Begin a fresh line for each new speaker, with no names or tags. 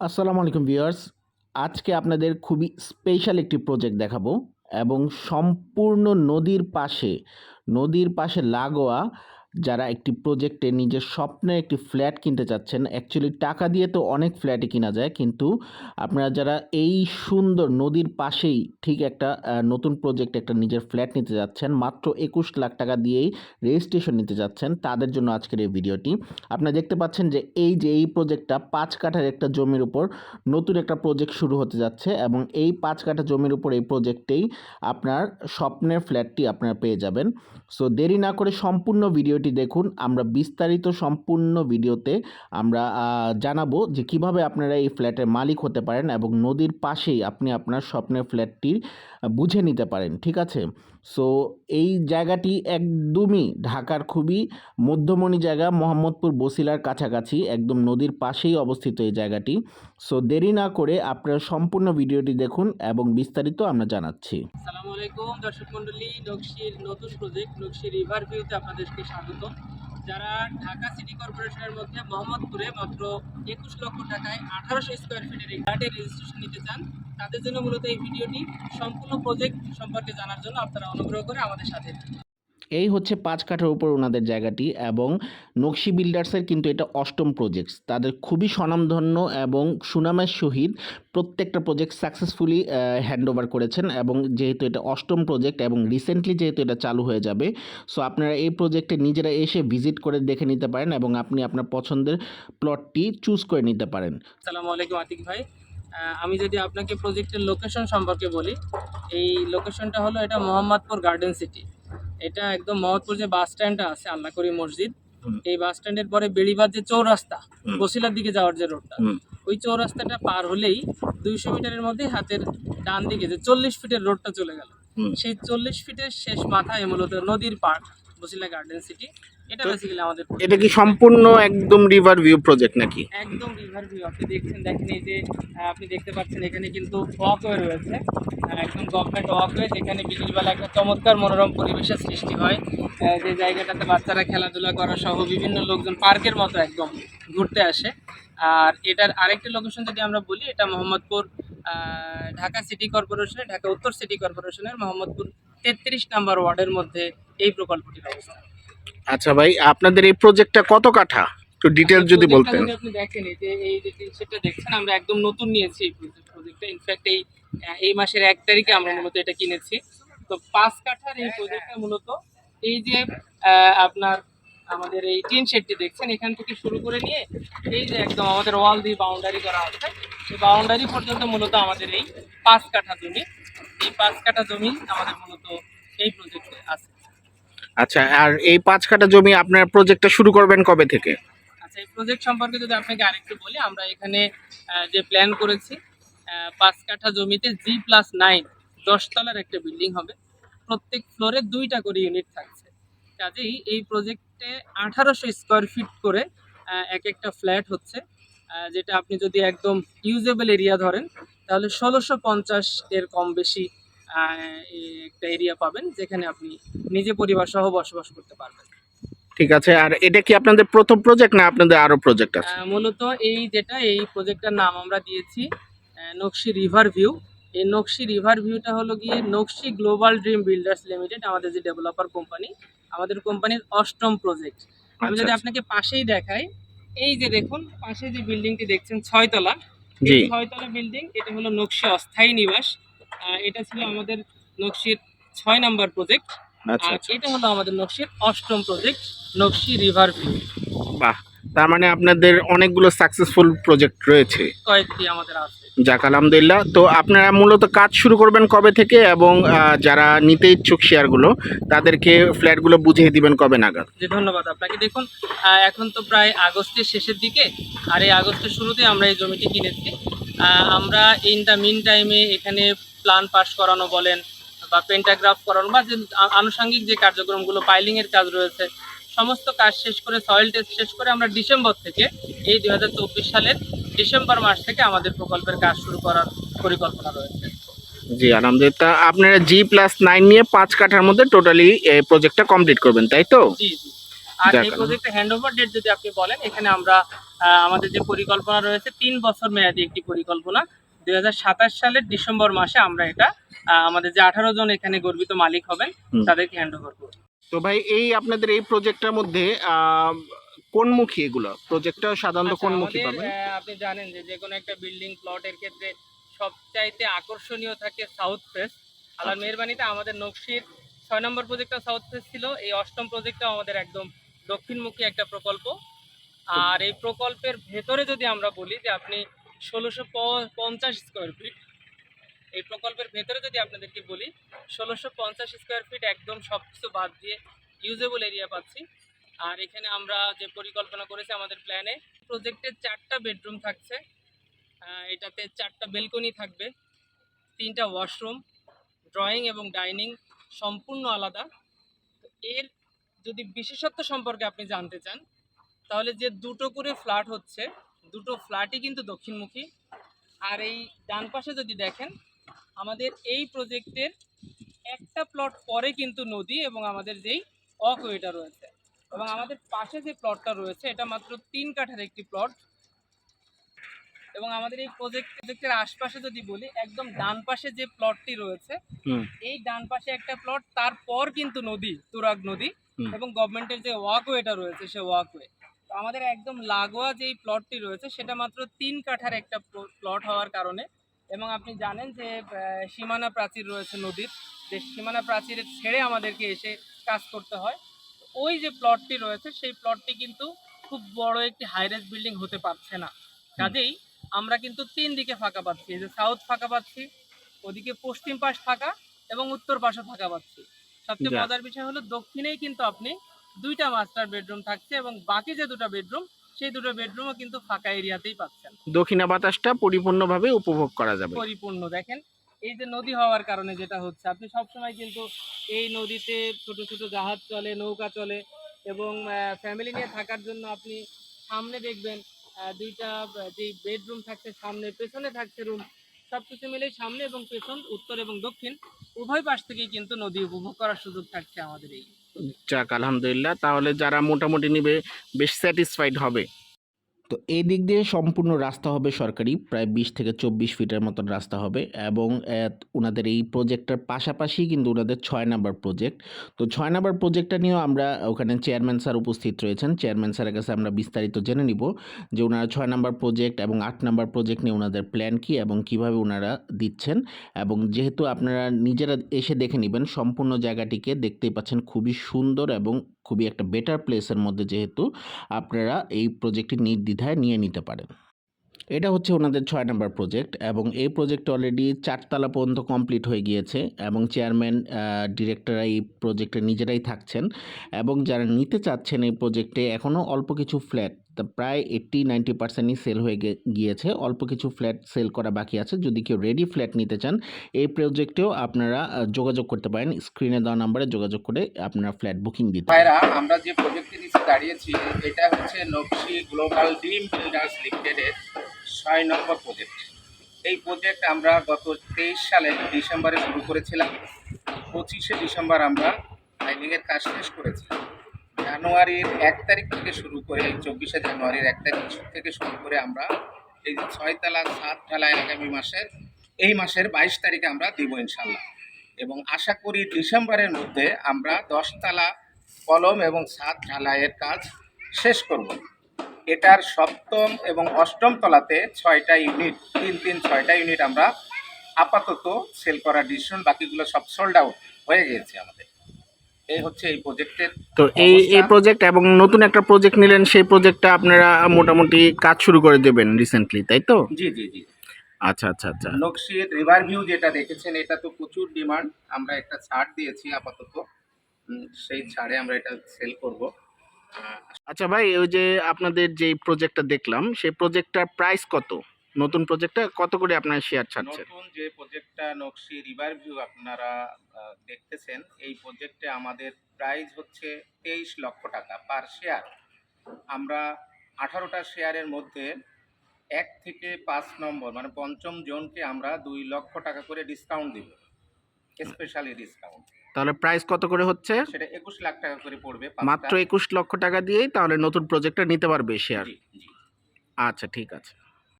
আসসালামু আলাইকুম ভিউয়ার্স। আজকে আপনাদের খুবই স্পেশাল একটি প্রজেক্ট দেখাবো এবং সম্পূর্ণ নদীর পাশে নদীর পাশে লাগোয়া যারা একটি প্রজেক্টে নিজের স্বপ্নের একটি ফ্ল্যাট কিনতে চাচ্ছেন অ্যাকচুয়ালি টাকা দিয়ে তো অনেক ফ্ল্যাটই কিনা যায়, কিন্তু আপনারা যারা এই সুন্দর নদীর পাশেই ঠিক একটা নতুন প্রজেক্ট একটা নিজের ফ্ল্যাট নিতে যাচ্ছেন, মাত্র একুশ লাখ টাকা দিয়েই রেজিস্ট্রেশন নিতে যাচ্ছেন, তাদের জন্য আজকের এই ভিডিওটি। আপনারা দেখতে পাচ্ছেন যে এই যে এই প্রজেক্টটা পাঁচ কাঠার একটা জমির উপর নতুন একটা প্রজেক্ট শুরু হতে যাচ্ছে এবং এই পাঁচ কাঠা জমির উপর এই প্রজেক্টেই আপনার স্বপ্নের ফ্ল্যাটটি আপনারা পেয়ে যাবেন। সো দেরি না করে সম্পূর্ণ ভিডিওটি দেখুন। আমরা বিস্তারিত সম্পূর্ণ ভিডিওতে আমরা জানাব যে কীভাবে আপনারা এই ফ্ল্যাটের মালিক হতে পারেন এবং নদীর পাশেই আপনি আপনার স্বপ্নের ফ্ল্যাটটি বুঝে নিতে পারেন, ঠিক আছে? সো এই জায়গাটি একদমই ঢাকার খুবই মধ্যমণি জায়গা, মোহাম্মদপুর বসিলার কাছাকাছি, একদম নদীর পাশেই অবস্থিত এই জায়গাটি। সো দেরি না করে আপনারা সম্পূর্ণ ভিডিওটি দেখুন এবং বিস্তারিত আমরা জানাচ্ছি।
আসসালামু আলাইকুম দর্শক মন্ডলী নকশির নতুন প্রজেক্ট নকশি রিভার ভিউতে আপনাদেরকে স্বাগত যারা ঢাকা সিটি কর্পোরেশনের মধ্যে মোহাম্মদপুরে মাত্র একুশ লক্ষ টাকায় আঠারোশো স্কোয়ার ফিটের রেজিস্ট্রেশন নিতে চান তাদের জন্য মূলত এই ভিডিওটি সম্পূর্ণ প্রজেক্ট সম্পর্কে জানার জন্য আপনারা অনুগ্রহ করে আমাদের সাথে
এই হচ্ছে পাঁচ কাঠার উপর ওনাদের জায়গাটি এবং নকশি বিল্ডার্সের কিন্তু এটা অষ্টম প্রজেক্টস তাদের খুবই স্বনামধন্য এবং সুনামের সহিত প্রত্যেকটা প্রজেক্ট সাকসেসফুলি হ্যান্ড ওভার করেছেন এবং যেহেতু এটা অষ্টম প্রজেক্ট এবং রিসেন্টলি যেহেতু এটা চালু হয়ে যাবে সো আপনারা এই প্রজেক্টে নিজেরা এসে ভিজিট করে দেখে নিতে পারেন এবং আপনি আপনার পছন্দের প্লটটি চুজ করে নিতে পারেন।
আসসালামু আলাইকুম আতিক ভাই। আমি যদি আপনাকে প্রজেক্টের লোকেশন সম্পর্কে বলি এই লোকেশনটা হলো এটা মোহাম্মদপুর গার্ডেন সিটি এটা একদম মোহাম্মদপুর যে বাস স্ট্যান্ডটা আছে আল্লাহকরি মসজিদ এই বাস স্ট্যান্ডের পরে বেড়িবাদ যে চৌরাস্তা। বসিলার দিকে যাওয়ার যে রোডটা। ওই চৌরাস্তাটা পার হলেই দুইশো মিটারের মধ্যে হাতের ডান দিকে যে চল্লিশ ফিটের রোডটা চলে গেল। সেই চল্লিশ ফিটের শেষ মাথায় মূলত নদীর পাড়। Basila garden city. এটা বেসিক্যালি আমাদের
এটা কি সম্পূর্ণ একদম রিভার ভিউ প্রজেক্ট নাকি?
একদম রিভার ভিউ আপনি দেখছেন দেখেন এই যে আপনি দেখতে পাচ্ছেন এখানে কিন্তু ওয়াকওয়ে রয়েছে। একদম গভর্নমেন্ট ওয়াকওয়ে যেখানে বিকেলবেলা একটা চমৎকার মনোরম পরিবেশের সৃষ্টি হয়। যে জায়গাটাতে বাচ্চারা খেলাধুলা করা সহ বিভিন্ন লোকজন পার্কের মতো একদম ঘুরতে আসে। আর এটার আরেকটি লোকেশন যদি আমরা বলি এটা মোহাম্মদপুর ঢাকা সিটি কর্পোরেশনের ঢাকা উত্তর সিটি কর্পোরেশনের মোহাম্মদপুর তেত্রিশ নাম্বার ওয়ার্ডের মধ্যে এই প্রকল্পটির অবস্থা।
আচ্ছা ভাই আপনাদের এই প্রজেক্টটা কত কাঠা? একটু ডিটেল যদি বলতেন।
আপনি দেখেন এই যে এই যে সেটা দেখছেন আমরা একদম নতুন নিয়েছি এই প্রজেক্টটা ইনফ্যাক্ট এই এই মাসের এক তারিখে আমরা মূলত এটা কিনেছি। তো পাঁচ কাঠার এই প্রজেক্টটা মূলত এই যে আপনার আমাদের এই টিন শেডটি দেখছেন এখান থেকে শুরু করে নিয়ে এই যে একদম আমাদের ওয়াল দিয়ে বাউন্ডারি করা আছে। এই বাউন্ডারি পর্যন্ত মূলত আমাদের এই পাঁচ কাঠা জমি এই পাঁচ কাঠা জমি আমাদের মূলত এই প্রজেক্টে আছে।
আচ্ছা আর এই পাঁচ কাঠা জমি আপনার প্রজেক্টটা শুরু করবেন কবে থেকে?
আচ্ছা এই প্রজেক্ট সম্পর্কে যদি আপনাকে আরেকটু বলি, আমরা এখানে যে প্ল্যান করেছি পাঁচ কাঠা জমিতে জি প্লাস নাইন দশতলার একটা বিল্ডিং হবে। প্রত্যেক ফ্লোরে দুইটা করে ইউনিট থাকছে। কাজেই এই প্রজেক্টে আঠারোশো স্কোয়ার ফিট করে এক একটা ফ্ল্যাট হচ্ছে। যেটা আপনি যদি একদম ইউজেবল এরিয়া ধরেন, তাহলে ষোলোশো পঞ্চাশ এর কম বেশি একটা এরিয়া পাবেন যেখানে আপনি নিজে পরিবার সহ বসবাস করতে পারবেন।
ঠিক আছে আর এটা কি আপনাদের প্রথম প্রজেক্ট না আপনাদের আরও প্রজেক্ট আছে?
মূলত এই যেটা এই প্রজেক্টটার নাম আমরা দিয়েছি নকশি রিভার ভিউ। এই নকশি রিভার ভিউটা হলো গিয়ে নকশি গ্লোবাল ড্রিম বিল্ডার্স লিমিটেড আমাদের যে ডেভেলপার কোম্পানি আমাদের কোম্পানির অষ্টম প্রজেক্ট আমি যদি
আচ্ছা,
আপনাকে পাশেই দেখাই এই যে দেখুন পাশে যে বিল্ডিংটি দেখছেন ছয়তলা। ছয়তলা বিল্ডিং এটা হলো নকশি অস্থায়ী নিবাস। এটা ছিল আমাদের নকশির ছয় নাম্বার প্রজেক্ট
আচ্ছা
আর
আচ্ছা।
এটা হলো আমাদের নকশির অষ্টম প্রজেক্ট নকশি রিভার ভিউ
বাহ তার মানে আপনাদের অনেকগুলো সাকসেসফুল প্রজেক্ট রয়েছে।
কয়েকটি আমাদের আছে।
যাক আলহামদুলিল্লাহ। তো আপনারা মূলত কাজ শুরু করবেন কবে থেকে এবং যারা নিতে ইচ্ছুক শেয়ারগুলো তাদেরকে ফ্ল্যাটগুলো বুঝিয়ে দিবেন কবে নাগাদ?
জি ধন্যবাদ আপনাকে। দেখুন এখন তো প্রায় আগস্টের শেষের দিকে আর এই আগস্টের শুরুতে আমরা এই জমিটি কিনেছি। আমরা ইন দ্য মিন টাইমে এখানে প্ল্যান পাস করানো বলেন বা পেন্টাগ্রাফ করানো বা যে আনুষঙ্গিক যে কার্যক্রমগুলো পাইলিংয়ের কাজ রয়েছে সমস্ত কাজ শেষ করে সয়েল টেস্ট শেষ করে আমরা ডিসেম্বর থেকে এই দুই হাজার চব্বিশ সালের ডিসেম্বর মাস থেকে আমাদের প্রকল্পের কাজ শুরু করার পরিকল্পনা রয়েছে।
জি আলহামদুলিল্লাহ। আপনারা জি প্লাস নাইন নিয়ে পাঁচ কাঠার মধ্যে টোটালি এই প্রজেক্টটা কমপ্লিট করবেন তাই তো?
জি জি। আর এই প্রজেক্টে হ্যান্ড ওভার ডেট যদি আপনি বলেন এখানে আমরা আমাদের যে পরিকল্পনা রয়েছে তিন বছর মেয়াদী একটি পরিকল্পনা। দুই সালের ডিসেম্বর মাসে আমরা এটা আহ, আমাদের যে আঠারো জন এখানে গর্বিত মালিক হবেন তাদেরকে হ্যান্ড ওভার করব।
তো ভাই এই আপনাদের এই প্রজেক্টটার মধ্যে আহ, কোনমুখী এগুলো? প্রজেক্টটা সাধারণত
আচ্ছা,
কোনমুখী
আমাদের,
পাবেন?
আহ, আপনি জানেন যে যে কোনো একটা বিল্ডিং প্লটের ক্ষেত্রে সবচাইতে আকর্ষণীয় থাকে সাউথ ফেস আল্লাহর
আচ্ছা।
মেহরবানিতে আমাদের নকশির ছয় নম্বর প্রজেক্টটা সাউথ ফেস ছিল এই অষ্টম প্রজেক্টটাও আমাদের একদম দক্ষিণমুখী একটা প্রকল্প। আর এই প্রকল্পের ভেতরে যদি আমরা বলি যে আপনি ষোলোশো পঞ্চাশ স্কোয়ার ফিট এই প্রকল্পের ভেতরে যদি আপনাদেরকে বলি, ষোলোশো পঞ্চাশ স্কোয়ার ফিট একদম সব কিছু বাদ দিয়ে ইউজেবল এরিয়া পাচ্ছি। আর এখানে আমরা যে পরিকল্পনা করেছি আমাদের প্ল্যানে প্রজেক্টের চারটা বেডরুম থাকছে। এটাতে চারটা বেলকনি থাকবে, তিনটা ওয়াশরুম ড্রয়িং এবং ডাইনিং সম্পূর্ণ আলাদা। এর যদি বিশেষত্ব সম্পর্কে আপনি জানতে চান তাহলে যে দুটো করে ফ্ল্যাট হচ্ছে দুটো ফ্ল্যাটই কিন্তু দক্ষিণমুখী। আর এই ডান পাশে যদি দেখেন আমাদের এই প্রজেক্টের একটা প্লট পরে কিন্তু নদী এবং আমাদের যেই অকওয়েটা রয়েছে। এবং আমাদের পাশে যে প্লটটা রয়েছে এটা মাত্র তিন কাঠার একটি প্লট। এবং আমাদের এই প্রজেক্ট প্রজেক্টের আশপাশে যদি বলি একদম ডান পাশে যে প্লটটি রয়েছে এই ডান পাশে একটা প্লট তারপর কিন্তু নদী তুরাগ নদী। এবং গভর্নমেন্টের যে ওয়াকওয়েটা রয়েছে সে ওয়াকওয়ে তো আমাদের একদম লাগোয়া যেই প্লটটি রয়েছে সেটা মাত্র তিন কাঠার একটা প্লট হওয়ার কারণে। এবং আপনি জানেন যে সীমানা প্রাচীর রয়েছে নদীর। যে সীমানা প্রাচীরে ছেড়ে আমাদেরকে এসে কাজ করতে হয়। ওই যে প্লটটি রয়েছে সেই প্লটটি কিন্তু খুব বড় একটি হাইরেজ বিল্ডিং হতে পারছে না। কাজেই আমরা কিন্তু তিন দিকে ফাঁকা পাচ্ছি এই যে সাউথ ফাঁকা পাচ্ছি ওদিকে পশ্চিম পাশ ফাঁকা এবং উত্তর পাশও ফাঁকা পাচ্ছি। সবচেয়ে মজার বিষয় হলো দক্ষিণেই কিন্তু আপনি দুইটা মাস্টার বেডরুম থাকছে এবং বাকি যে দুটো বেডরুম সেই দুটো বেডরুমও কিন্তু ফাঁকা এরিয়াতেই পাচ্ছেন।
দক্ষিণা বাতাসটা পরিপূর্ণভাবে উপভোগ করা যাবে।
পরিপূর্ণ দেখেন এই যে নদী হওয়ার কারণে যেটা হচ্ছে আপনি সবসময় কিন্তু এই নদীতে ছোট ছোট জাহাজ চলে নৌকা চলে এবং ফ্যামিলি নিয়ে থাকার জন্য আপনি সামনে দেখবেন দুইটা যে বেডরুম থাকছে সামনে পেছনে থাকছে রুম সব কিছু মিলেই সামনে এবং পেছন, উত্তর এবং দক্ষিণ, উভয় পাশ থেকেই কিন্তু নদী উপভোগ করার সুযোগ থাকছে আমাদের এই।
যাক, আলহামদুলিল্লাহ। তাহলে যারা মোটামুটি নিবে, বেশ স্যাটিসফাইড হবে। তো এই দিক দিয়ে সম্পূর্ণ রাস্তা হবে সরকারি, প্রায় বিশ থেকে চব্বিশ ফিটের মতন রাস্তা হবে এবং ওনাদের এই প্রজেক্টটার পাশাপাশি কিন্তু ওনাদের ছয় নাম্বার প্রজেক্ট। তো ছয় নাম্বার প্রজেক্টটা নিয়েও আমরা ওখানে চেয়ারম্যান স্যার উপস্থিত রয়েছেন। চেয়ারম্যান স্যারের কাছে আমরা বিস্তারিত জেনে নিব যে ওনারা ছয় নাম্বার প্রজেক্ট এবং আট নাম্বার প্রজেক্ট নিয়ে ওনাদের প্ল্যান কী এবং কীভাবে ওনারা দিচ্ছেন এবং যেহেতু আপনারা নিজেরা এসে দেখে নেবেন, সম্পূর্ণ জায়গাটিকে দেখতেই পাচ্ছেন খুবই সুন্দর এবং খুবই একটা বেটার প্লেসের মধ্যে যেহেতু আপনারা এই প্রজেক্টটি নির্দ্বিধায় নিয়ে নিতে পারেন। এটা হচ্ছে ওনাদের ছয় নম্বর প্রজেক্ট এবং এই প্রজেক্ট অলরেডি চারতলা পর্যন্ত কমপ্লিট হয়ে গিয়েছে এবং চেয়ারম্যান ডিরেক্টররা এই প্রজেক্টে নিজেরাই থাকছেন এবং যারা নিতে চাচ্ছেন এই প্রজেক্টে এখনও অল্প কিছু ফ্ল্যাট তা প্রায় এইট্টি নাইনটি পার্সেন্টই সেল হয়ে গিয়েছে। অল্প কিছু ফ্ল্যাট সেল করা বাকি আছে। যদি কেউ রেডি ফ্ল্যাট নিতে চান, এই প্রজেক্টেও আপনারা যোগাযোগ করতে পারেন। স্ক্রিনে দেওয়া নাম্বারে যোগাযোগ করে আপনারা ফ্ল্যাট বুকিং দিতে
ভাইরা, আমরা যে প্রজেক্টে নিচে দাঁড়িয়েছি, এটা হচ্ছে নকশি গ্লোবাল ড্রিম বিল্ডার্স লিমিটেডের ছয় নম্বর প্রজেক্ট এই প্রজেক্ট আমরা গত তেইশ সালে ডিসেম্বরে শুরু করেছিলাম। পঁচিশে ডিসেম্বর আমরা ফাইলিংয়ের কাজ শেষ করেছি। জানুয়ারির এক তারিখ থেকে শুরু করে চব্বিশে জানুয়ারির এক তারিখ থেকে শুরু করে আমরা এই ছয়তলা সাত ঢালাই আগামী মাসের, এই মাসের বাইশ তারিখে আমরা দিব ইনশাল্লাহ এবং আশা করি ডিসেম্বরের মধ্যে আমরা দশতলা কলম এবং সাত ঢালাইয়ের কাজ শেষ করব। এটার সপ্তম এবং অষ্টম তলাতে ছয়টা ইউনিট, তিন তিন ছয়টা ইউনিট আমরা আপাতত সেল করার ডিসিশন বাকিগুলো সব সোল্ড আউট হয়ে গিয়েছে আমাদের। এই হচ্ছে এই প্রজেক্টের
তো এই এই প্রজেক্ট এবং নতুন একটা প্রজেক্ট নিলেন সেই প্রজেক্টটা আপনারা মোটামুটি কাজ শুরু করে দেবেন রিসেন্টলি তাই তো?
জি জি জি।
আচ্ছা আচ্ছা আচ্ছা।
নকশির রিভার ভিউ যেটা দেখেছেন এটা তো প্রচুর ডিমান্ড আমরা একটা ছাড় দিয়েছি আপাতত। সেই ছাড়ে আমরা এটা সেল করব।
আচ্ছা ভাই ওই যে আপনাদের যে প্রজেক্টটা দেখলাম সেই প্রজেক্টটার প্রাইস কত? নতুন প্রজেক্টটা কত করে আপনার শেয়ার ছাড়ছেন?
নতুন যে প্রজেক্টটা নকশি রিভার ভিউ আপনারা দেখতেছেন এই প্রজেক্টে আমাদের প্রাইস হচ্ছে তেইশ লক্ষ টাকা পার শেয়ার আমরা আঠারোটা শেয়ারের মধ্যে এক থেকে পাঁচ নম্বর মানে পঞ্চম জনকে আমরা দুই লক্ষ টাকা করে ডিসকাউন্ট দিব। স্পেশালি ডিসকাউন্ট
তাহলে প্রাইস কত করে হচ্ছে?
সেটা একুশ লাখ টাকা করে পড়বে
মাত্র একুশ লক্ষ টাকা দিয়েই তাহলে নতুন প্রজেক্টটা নিতে পারবে শেয়ার আচ্ছা ঠিক আছে।